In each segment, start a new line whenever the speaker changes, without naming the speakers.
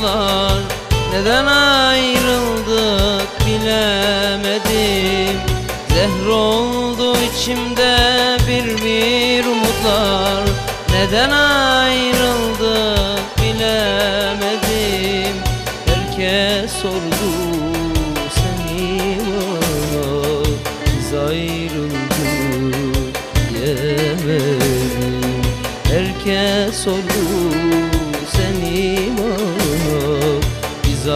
umutlar Neden ayrıldık bilemedim. Zehr oldu içimde bir bir umutlar. Neden ayrıldık bilemedim. Herkes sordu seni bana Biz ayrıldık? diyemedim. Herkes sordu Biz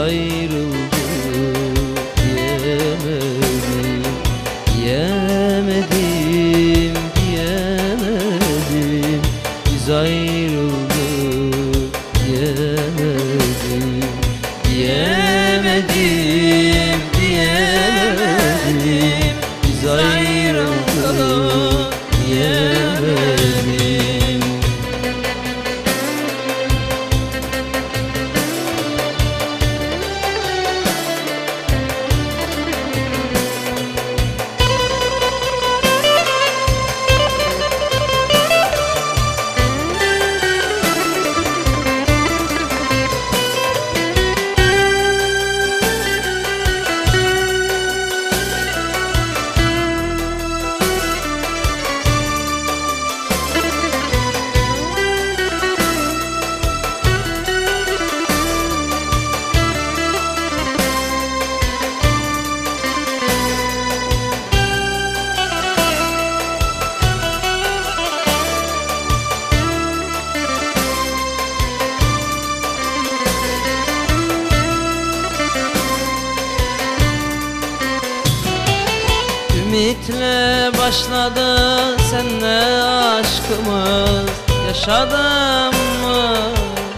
Ümitle başladı senle aşkımız. Yaşadım mı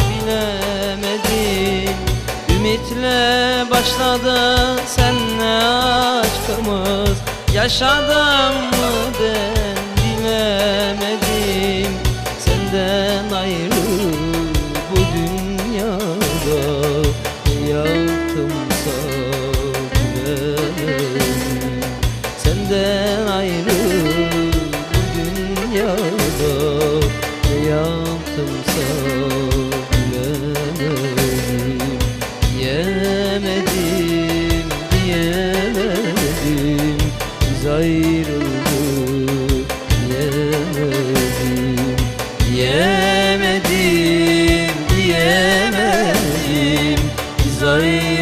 bilemedim. Ümitle başladı senle aşkımız. Yaşadım mı ben bilemedim Sarımsa bilemedim Yemedim diyemedim. Biz ayrıldık yemedim Yemedim diyemedim. Biz ayrıldık.